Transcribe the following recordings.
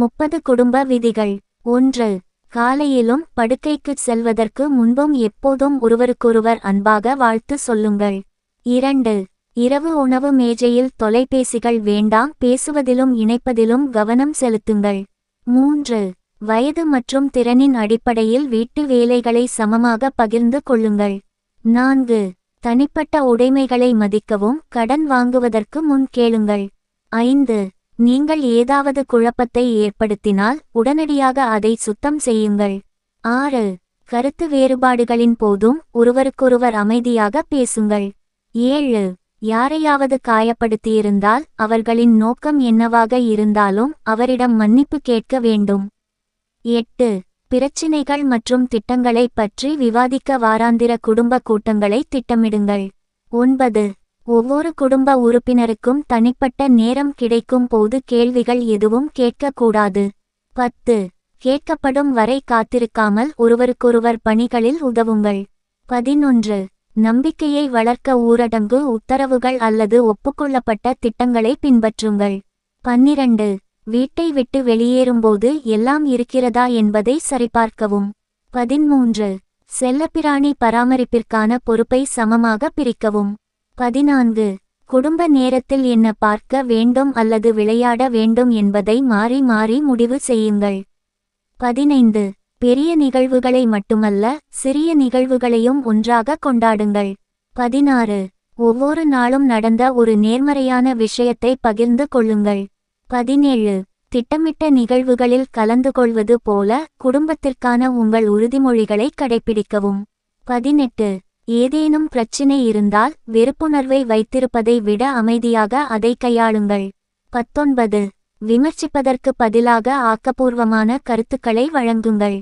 முப்பது குடும்ப விதிகள். ஒன்று காலையிலும் படுக்கைக்குச் செல்வதற்கு முன்பும் எப்போதும் ஒருவருக்கொருவர் அன்பாக வாழ்த்து சொல்லுங்கள். இரண்டு இரவு உணவு மேஜையில் தொலைபேசிகள் வேண்டாம் பேசுவதிலும் இணைப்பதிலும் கவனம் செலுத்துங்கள். மூன்று வயது மற்றும் திறனின் அடிப்படையில் வீட்டு வேலைகளை சமமாக பகிர்ந்து கொள்ளுங்கள். நான்கு தனிப்பட்ட உடைமைகளை மதிக்கவும் கடன் வாங்குவதற்கு முன் கேளுங்கள். ஐந்து நீங்கள் ஏதாவது குழப்பத்தை ஏற்படுத்தினால் உடனடியாக அதை சுத்தம் செய்யுங்கள். ஆறு. கருத்து வேறுபாடுகளின் போதும் ஒருவருக்கொருவர் அமைதியாக பேசுங்கள். ஏழு. யாரையாவது காயப்படுத்தியிருந்தால் அவர்களின் நோக்கம் என்னவாக இருந்தாலும் அவரிடம் மன்னிப்பு கேட்க வேண்டும். எட்டு. பிரச்சினைகள் மற்றும் திட்டங்களை பற்றி விவாதிக்க வாராந்திர குடும்ப கூட்டங்களை திட்டமிடுங்கள். ஒன்பது. ஒவ்வொரு குடும்ப உறுப்பினருக்கும் தனிப்பட்ட நேரம் கிடைக்கும் போது கேள்விகள் எதுவும் கேட்கக்கூடாது. பத்து. கேட்கப்படும் வரை காத்திருக்காமல் ஒருவருக்கொருவர் பணிகளில் உதவுங்கள். பதினொன்று. நம்பிக்கையை வளர்க்க ஊரடங்கு உத்தரவுகள் அல்லது ஒப்புக்கொள்ளப்பட்ட திட்டங்களை பின்பற்றுங்கள். பன்னிரண்டு. வீட்டை விட்டு வெளியேறும்போது எல்லாம் இருக்கிறதா என்பதை சரிபார்க்கவும். பதிமூன்று. செல்லப்பிராணி பராமரிப்பிற்கான பொறுப்பை சமமாக பிரிக்கவும். பதினான்கு. குடும்ப நேரத்தில் என்ன பார்க்க வேண்டும் அல்லது விளையாட வேண்டும் என்பதை மாறி மாறி முடிவு செய்யுங்கள். பதினைந்து. பெரிய நிகழ்வுகளை மட்டுமல்ல சிறிய நிகழ்வுகளையும் ஒன்றாக கொண்டாடுங்கள். பதினாறு. ஒவ்வொரு நாளும் நடந்த ஒரு நேர்மறையான விஷயத்தை பகிர்ந்து கொள்ளுங்கள். பதினேழு. திட்டமிட்ட நிகழ்வுகளில் கலந்து கொள்வது போல குடும்பத்திற்கான உங்கள் உறுதிமொழிகளை கடைபிடிக்கவும் பதினெட்டு. ஏதேனும் பிரச்சினை இருந்தால் வெறுப்புணர்வை வைத்திருப்பதை விட அமைதியாக அதை கையாளுங்கள். பத்தொன்பது. விமர்சிப்பதற்கு பதிலாக ஆக்கப்பூர்வமான கருத்துக்களை வழங்குங்கள்.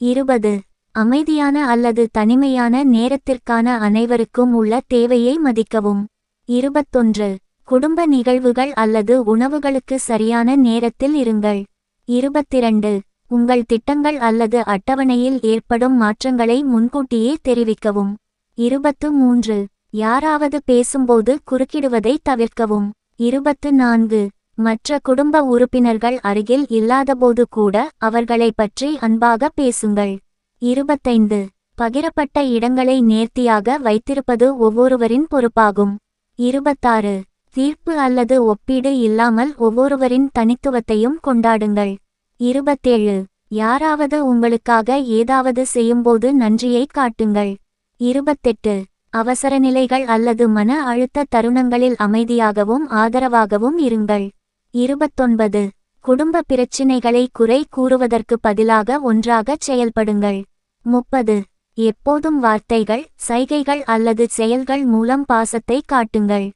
இருபது. அமைதியான அல்லது தனிமையான நேரத்திற்கான அனைவருக்கும் உள்ள தேவையை மதிக்கவும். இருபத்தொன்று. குடும்ப நிகழ்வுகள் அல்லது உணவுகளுக்கு சரியான நேரத்தில் இருங்கள். இருபத்திரண்டு. உங்கள் திட்டங்கள் அல்லது அட்டவணையில் ஏற்படும் மாற்றங்களை முன்கூட்டியே தெரிவிக்கவும். இருபத்து மூன்று. யாராவது பேசும்போது குறுக்கிடுவதை தவிர்க்கவும். இருபத்து நான்கு. மற்ற குடும்ப உறுப்பினர்கள் அருகில் இல்லாதபோது கூட அவர்களை பற்றி அன்பாக பேசுங்கள். இருபத்தைந்து. பகிரப்பட்ட இடங்களை நேர்த்தியாக வைத்திருப்பது ஒவ்வொருவரின் பொறுப்பாகும். இருபத்தாறு. தீர்ப்பு அல்லது ஒப்பீடு இல்லாமல் ஒவ்வொருவரின் தனித்துவத்தையும் கொண்டாடுங்கள். இருபத்தேழு. யாராவது உங்களுக்காக ஏதாவது செய்யும்போது நன்றியை காட்டுங்கள். இருபத்தெட்டு. அவசர நிலைகள் அல்லது மன அழுத்த தருணங்களில் அமைதியாகவும் ஆதரவாகவும் இருங்கள். இருபத்தொன்பது. குடும்ப பிரச்சினைகளை குறை கூறுவதற்கு பதிலாக ஒன்றாகச் செயல்படுங்கள். முப்பது. எப்போதும் வார்த்தைகள் சைகைகள் அல்லது செயல்கள் மூலம் பாசத்தை காட்டுங்கள்.